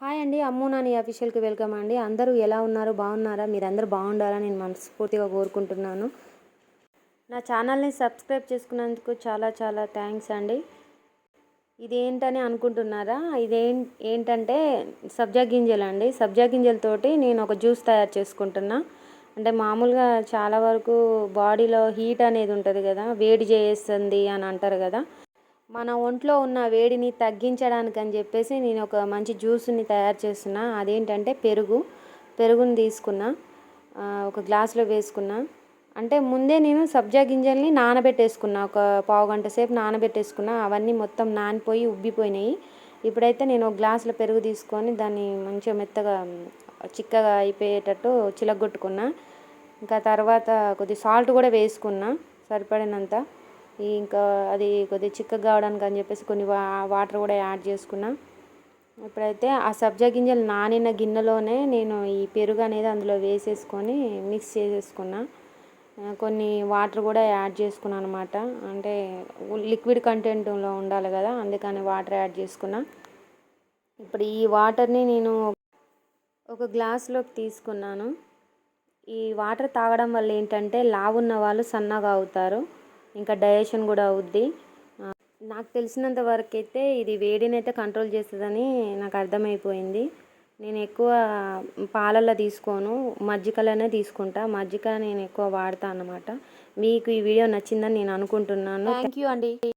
Hi అండి అమ్ము Nani అఫీషియల్కి welcome అండి. అందరూ ఎలా ఉన్నారు? బాగున్నారా? మీరందరూ బాగుండాలని నేను మనస్ఫూర్తిగా కోరుకుంటున్నాను. నా ఛానల్ని సబ్స్క్రైబ్ చేసుకున్నందుకు చాలా చాలా థ్యాంక్స్ అండి. ఇదేంటని అనుకుంటున్నారా? ఇదేం ఏంటంటే సబ్జా గింజలు అండి. సబ్జా గింజలతోటి నేను ఒక జ్యూస్ తయారు చేసుకుంటున్నా. అంటే మామూలుగా చాలా వరకు బాడీలో హీట్ అనేది ఉంటుంది కదా వేడి చేస్తుంది అని అంటారు కదా. మన ఒంట్లో ఉన్న వేడిని తగ్గించడానికి అని చెప్పేసి నేను ఒక మంచి జ్యూస్ని తయారు చేస్తున్నా. అదేంటంటే పెరుగు పెరుగుని తీసుకున్నా ఒక గ్లాసులో వేసుకున్నా. అంటే ముందే నేను సబ్జా గింజల్ని నానబెట్టేసుకున్నా. ఒక పావు గంట సేపు నానబెట్టేసుకున్నా. అవన్నీ మొత్తం నానిపోయి ఉబ్బిపోయినాయి. ఇప్పుడైతే నేను ఒక గ్లాసులో పెరుగు తీసుకొని దాన్ని మంచిగా మెత్తగా చిక్కగా అయిపోయేటట్టు చిలగొట్టుకున్నా. ఇంకా తర్వాత కొద్ది సాల్ట్ కూడా వేసుకున్నా. సరిపడినంత. ఇంకా అది కొద్దిగా చిక్కగా కావడానికి అని చెప్పేసి కొన్ని వా వాటర్ కూడా యాడ్ చేసుకున్నా. ఇప్పుడైతే ఆ సబ్జా గింజలు నానిన గిన్నెలోనే నేను ఈ పెరుగు అనేది అందులో వేసేసుకొని మిక్స్ చేసేసుకున్నా. కొన్ని వాటర్ కూడా యాడ్ చేసుకున్నాను అనమాట అంటే లిక్విడ్ కంటెంట్లో ఉండాలి కదా అందుకని వాటర్ యాడ్ చేసుకున్నా. ఇప్పుడు ఈ వాటర్ని నేను ఒక గ్లాస్లోకి తీసుకున్నాను. ఈ వాటర్ తాగడం వల్ల ఏంటంటే లావున్న వాళ్ళు సన్నగా అవుతారు. ఇంకా డయేషన్ కూడా అవుద్ది. నాకు తెలిసినంత వరకు అయితే ఇది వేడిని అయితే కంట్రోల్ చేస్తుందని నాకు అర్థమైపోయింది. నేను ఎక్కువ పాలల్లో తీసుకోను మజ్జికలోనే తీసుకుంటా. మజ్జిక నేను ఎక్కువ వాడతా అన్నమాట. మీకు ఈ వీడియో నచ్చిందని నేను అనుకుంటున్నాను. థ్యాంక్ యూ అండి.